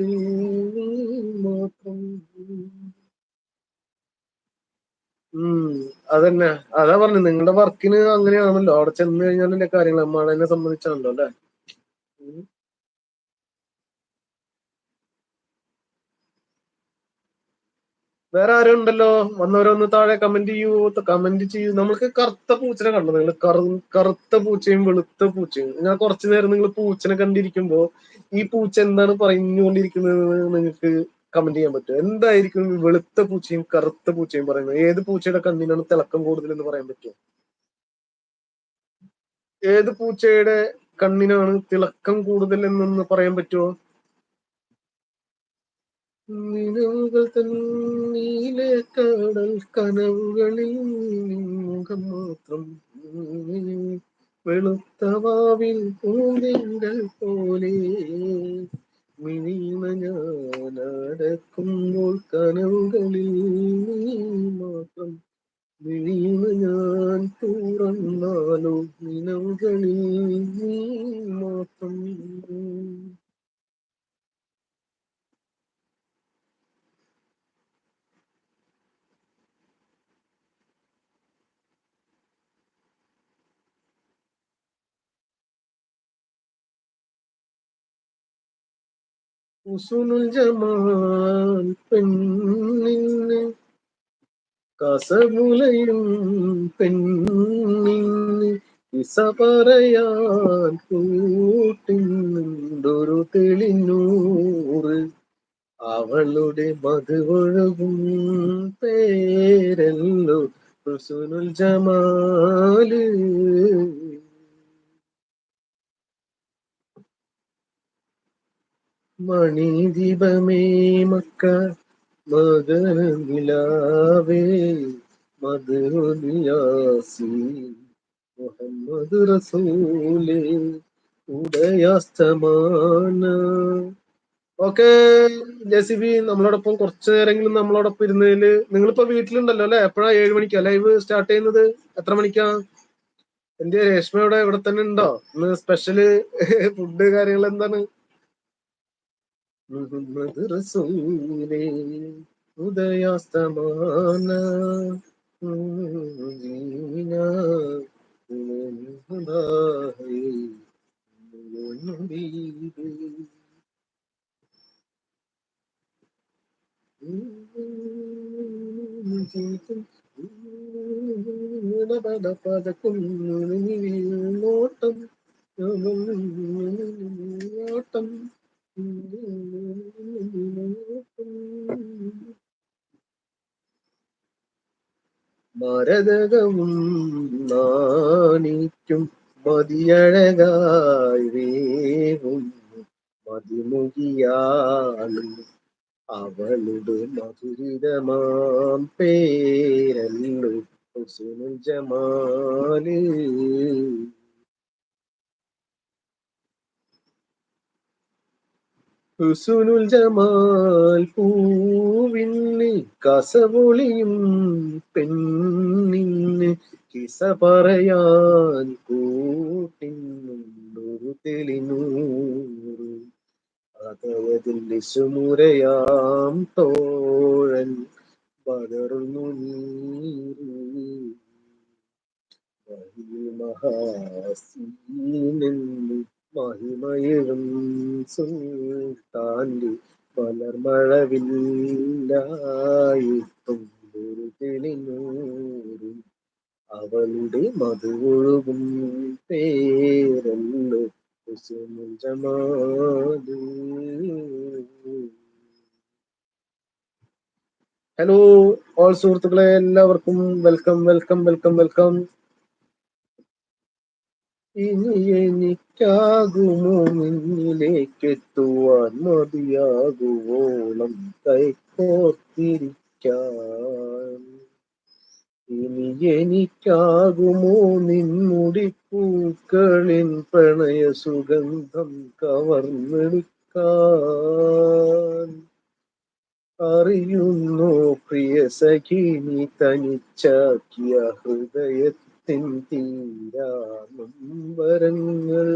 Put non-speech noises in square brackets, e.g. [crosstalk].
നീ മാത്രം അതന്നെ. അതാ പറഞ്ഞു നിങ്ങളുടെ വർക്കിന് അങ്ങനെയാണല്ലോ. അവിടെ ചെന്ന് കഴിഞ്ഞാലല്ലേ കാര്യങ്ങൾ നമ്മളെ സംബന്ധിച്ചാണല്ലോ അല്ലെ? വേറെ ആരും ഉണ്ടല്ലോ? വന്നവരൊന്ന് താഴെ കമന്റ് ചെയ്യൂ കമന്റ് ചെയ്യൂ. നമ്മൾക്ക് കറുത്ത പൂച്ചനെ കണ്ടു നിങ്ങൾ കറുത്ത പൂച്ചയും വെളുത്ത പൂച്ചയും. ഞാൻ കുറച്ചു നേരം നിങ്ങൾ പൂച്ചനെ കണ്ടിരിക്കുമ്പോ ഈ പൂച്ച എന്താണ് പറഞ്ഞുകൊണ്ടിരിക്കുന്നത് നിങ്ങൾക്ക് കമന്റ് ചെയ്യാൻ പറ്റും. എന്തായിരിക്കും വെളുത്ത പൂച്ചയും കറുത്ത പൂച്ചയും പറയുന്നത്? ഏത് പൂച്ചയുടെ കണ്ണിനാണ് തിളക്കം കൂടുതൽ എന്ന് പറയാൻ പറ്റുമോ ഏത് പൂച്ചയുടെ കണ്ണിനാണ് തിളക്കം കൂടുതൽ എന്നൊന്ന് പറയാൻ പറ്റുമോ നിലവുകൾ തന്നീലെ കടൽ കനവുകളിൽ മുഖം മാത്രം വെളുത്തവാവിൽ പൂന്തിങ്കൾ പോലെ മിനിമ ഞാൻ കനവുകളിൽ നീ മാത്രം മിനിമ ഞാൻ തുറന്നാലോ നിലവുകളിൽ നീ മാത്രം ഉസുനുൽ ജമാൽ പെണ്ണിന് കസമുലയും പെണ്ണിന് ഇസ പറയാൻ കൂട്ടിന്നുണ്ടൊരു തെളിനൂറ്. അവളുടെ മധുവൊഴുകും പേരല്ലോ ഹുസുനുൽ ജമാൽ. മണിദീപമേ മക്ക മകന നിലാവേ മുഹമ്മദ് റസൂലേ ഉദയാസ്തമാന. ഓക്കെ ജെസിബി നമ്മളോടൊപ്പം കുറച്ചു നേരെങ്കിലും നമ്മളോടൊപ്പം ഇരുന്നതിൽ നിങ്ങളിപ്പോ വീട്ടിലുണ്ടല്ലോ അല്ലെ? എപ്പോഴാ ഏഴ് മണിക്കാ? ലൈവ് സ്റ്റാർട്ട് ചെയ്യുന്നത് എത്ര മണിക്കാ? എന്റെ രേഷ്മയുടെ ഇവിടെ തന്നെ ഉണ്ടോ? ഇന്ന് സ്പെഷ്യൽ [laughs] ഫുഡ് കാര്യങ്ങൾ എന്താണ് മുഹമ്മദ് റസൂലേ ഉദയാസ്തമാന നബീദ് നോട്ടം ഓട്ടം മരതകവും നാണിക്കും മതിയഴകായി വേവും മതിമുകിയാളും അവളുടെ മധുരിതമാം പേരല്ലു ജമാൽ ഹുസുനുൽ ജമാൽ പൂവിന് കസവൊളിയും പെണ്ണിന് കിസ പറയാൻ കൂട്ടിന്നുണ്ടൊരു തെളിനൂറ്. അതവതിൽ സുമുരയാം തോഴൻ പകർന്നു നീരു മഹാസീനെന്ന് മഹിമയിലും സുൽത്താന്റെ പലർമഴവില്ലായിട്ടും ഒരു തെളിനൂറും അവളുടെ മധുവൊഴുകും പേരല്ലോ ഹലോ ഓൾ സുഹൃത്തുക്കളെ എല്ലാവർക്കും വെൽക്കം വെൽക്കം വെൽക്കം വെൽക്കം ഇനി എനിക്കാകുമോ നിന്നിലേക്കെത്തുവാൻ മതിയാകുവോളം കൈക്കോർത്തിരിക്കാൻ ഇനി എനിക്കാകുമോ നിൻമുടിപ്പൂക്കളിൻ പ്രണയ സുഗന്ധം കവർന്നെടുക്കാൻ. അറിയുന്നു പ്രിയ സഖിനി തനിച്ചാക്കിയ ഹൃദയത്തിൻ തീരാ നൊമ്പരങ്ങൾ